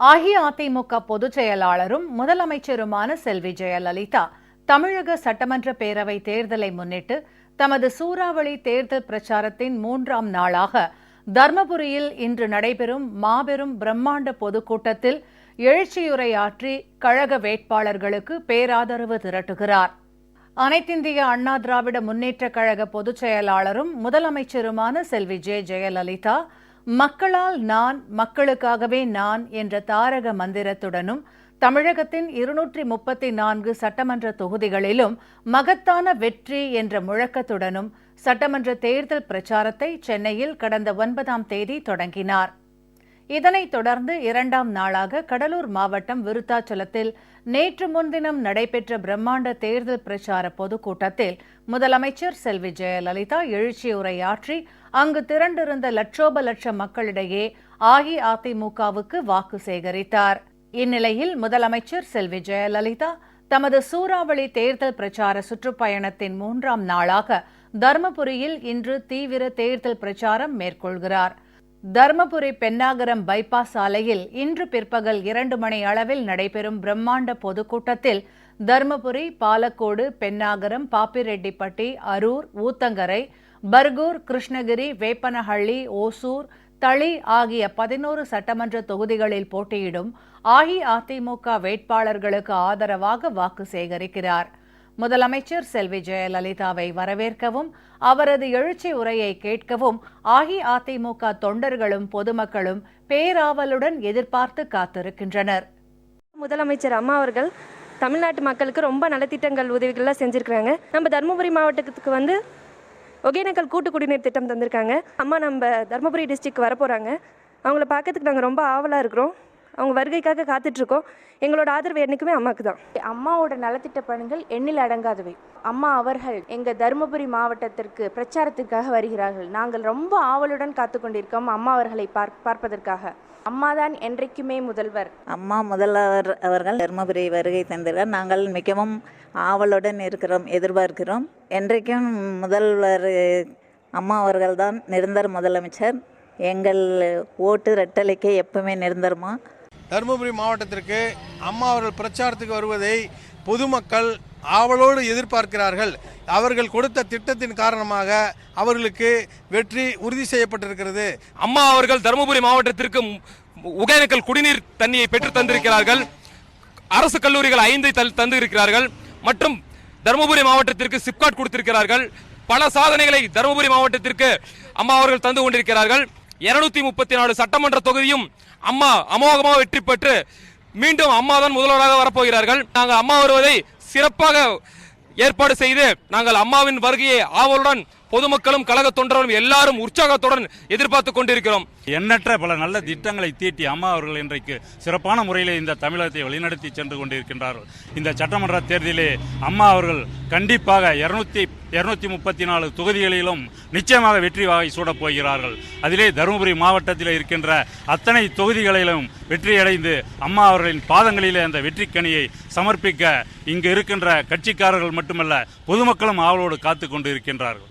அஇஅதிமுக பொதுச் செயலாளரும் முதலமைச்சருமான செல்வி ஜெயலலிதா தமிழக சட்டமன்ற பேரவை தேர்தலை முன்னிட்டு தமது சூறாவளி தேர்தல் பிரச்சாரத்தின் மூன்றாம் நாளாக தர்மபுரியில் இன்று நடைபெறும் மாபெரும் பிரம்மாண்ட பொதுக்கூட்டத்தில் எழுச்சியுரையாற்றி கழக வேட்பாளர்களுக்கு பேராதரவு திரட்டுகிறார். அனைத்திந்திய அண்ணா திராவிட முன்னேற்றக் கழக பொதுச் செயலாளரும் முதலமைச்சருமான செல்வி ஜெ. ஜெயலலிதா மக்களால் நான் மக்களுக்காகவே நான் என்ற தாரக மந்திரத்துடனும் தமிழகத்தின் இருநூற்றி முப்பத்தி நான்கு சட்டமன்ற தொகுதிகளிலும் மகத்தான வெற்றி என்ற முழக்கத்துடனும் சட்டமன்ற தேர்தல் பிரச்சாரத்தை சென்னையில் கடந்த ஒன்பதாம் தேதி தொடங்கினார். இதனைத் தொடர்ந்து இரண்டாம் நாளாக கடலூர் மாவட்டம் விருத்தாச்சலத்தில் நேற்று முன்தினம் நடைபெற்ற பிரம்மாண்ட தேர்தல் பிரச்சார பொதுக்கூட்டத்தில் முதலமைச்சர் செல்வி ஜெயலலிதா எழுச்சி உரையாற்றி அங்கு திரண்டிருந்த லட்சோப லட்ச மக்களிடையே அஇஅதிமுகவுக்கு வாக்கு சேகரித்தார். இந்நிலையில் முதலமைச்சர் செல்வி ஜெயலலிதா தமது சூறாவளி தேர்தல் பிரச்சார சுற்றுப்பயணத்தின் மூன்றாம் நாளாக தர்மபுரியில் இன்று தீவிர தேர்தல் பிரச்சாரம் மேற்கொள்கிறார். தர்மபுரி பென்னாகரம் பைபாஸ் சாலையில் இன்று பிற்பகல் இரண்டு மணி அளவில் நடைபெறும் பிரம்மாண்ட பொதுக்கூட்டத்தில் தர்மபுரி பாலக்கோடு பென்னாகரம் பாப்பிரெட்டிப்பட்டி அரூர் ஊத்தங்கரை பர்கூர் கிருஷ்ணகிரி வேப்பனஹள்ளி ஓசூர் தளி ஆகிய பதினோரு சட்டமன்ற தொகுதிகளில் போட்டியிடும் அஇஅதிமுக வேட்பாளர்களுக்கு ஆதரவாக வாக்கு சேகரிக்கிறார். முதலமைச்சர் செல்வி ஜெயலலிதாவை வரவேற்கவும் அவரது எழுச்சி உரையை கேட்கவும் அஇஅதிமுக தொண்டர்களும் பொதுமக்களும் பேராவலுடன் எதிர்பார்த்து காத்திருக்கின்றனர். முதலமைச்சர் அம்மா அவர்கள் தமிழ்நாட்டு மக்களுக்கு ரொம்ப நலத்திட்டங்கள் உதவிகள்லாம் செஞ்சுருக்கிறாங்க. நம்ம தருமபுரி மாவட்டத்துக்கு வந்து ஒகேனக்கல் கூட்டு குடிநீர் திட்டம் தந்திருக்காங்க. அம்மா நம்ம தருமபுரி டிஸ்ட்ரிக்ட் வர போகிறாங்க அவங்கள பார்க்கறதுக்கு நாங்கள் ரொம்ப ஆவலாக இருக்கிறோம். அவங்க வருகைக்காக காத்துட்ருக்கோம். எங்களோட ஆதரவு என்றைக்குமே அம்மாவுக்கு தான் அம்மாவோட நலத்திட்ட பணிகள் எண்ணில் அடங்காதவை. அம்மா அவர்கள் எங்க தருமபுரி மாவட்டத்திற்கு பிரச்சாரத்திற்காக வருகிறார்கள். நாங்கள் ரொம்ப ஆவலுடன் காத்து கொண்டிருக்கோம் அம்மா அவர்களை பார் பார்ப்பதற்காக. அம்மாதான் என்றைக்குமே முதல்வர். அம்மா முதல்வர் அவர்கள் தருமபுரி வருகை தந்திருக்கார் நாங்கள் மிகவும் ஆவலுடன் இருக்கிறோம் எதிர்பார்க்கிறோம். என்றைக்கும் முதல்வர் அம்மா அவர்கள்தான் நிரந்தர முதலமைச்சர். எங்கள் ஓட்டு ரெட்டலைக்கு எப்பவுமே நிரந்தரமா தருமபுரி மாவட்டத்திற்கு அம்மா அவர்கள் பிரச்சாரத்துக்கு வருவதை பொதுமக்கள் ஆவலோடு எதிர்பார்க்கிறார்கள். அவர்கள் கொடுத்த திட்டத்தின் காரணமாக அவர்களுக்கு வெற்றி உறுதி செய்யப்பட்டிருக்கிறது. அம்மா அவர்கள் தருமபுரி மாவட்டத்திற்கு ஒகேனக்கல் குடிநீர் தண்ணியை பெற்று தந்திருக்கிறார்கள். அரசு கல்லூரிகள் ஐந்தை தந்து இருக்கிறார்கள் மற்றும் தருமபுரி மாவட்டத்திற்கு சிப்காட் கொடுத்திருக்கிறார்கள். பல சாதனைகளை தருமபுரி மாவட்டத்திற்கு அம்மா அவர்கள் தந்து கொண்டிருக்கிறார்கள். இருநூத்தி முப்பத்தி நாலு சட்டமன்ற தொகுதியும் அம்மா அமோகமாக வெற்றி பெற்று மீண்டும் அம்மா தான் முதல்வராக வரப்போகிறார்கள். நாங்கள் அம்மா வருவதை சிறப்பாக ஏற்பாடு செய்து நாங்கள் அம்மாவின் வருகையை ஆவலுடன் பொதுமக்களும் கழக தொண்டர்களும் எல்லாரும் உற்சாகத்துடன் எதிர்பார்த்து கொண்டிருக்கிறோம். எண்ணற்ற பல நல்ல திட்டங்களை தீட்டி அம்மா அவர்கள் இன்றைக்கு சிறப்பான முறையில் இந்த தமிழகத்தை வழிநடத்தி சென்று கொண்டிருக்கின்றார்கள். இந்த சட்டமன்ற தேர்தலிலே அம்மா அவர்கள் கண்டிப்பாக இருநூத்தி இருநூத்தி முப்பத்தி நாலு தொகுதிகளிலும் நிச்சயமாக வெற்றி வாகை சூடப் போகிறார்கள். அதிலே தருமபுரி மாவட்டத்தில் இருக்கின்ற அத்தனை தொகுதிகளிலும் வெற்றியடைந்து அம்மா அவர்களின் பாதங்களிலே அந்த வெற்றிக்கனியை சமர்ப்பிக்க இங்கு இருக்கின்ற கட்சிக்காரர்கள் மட்டுமல்ல பொதுமக்களும் ஆவலோடு காத்து கொண்டு இருக்கின்றார்கள்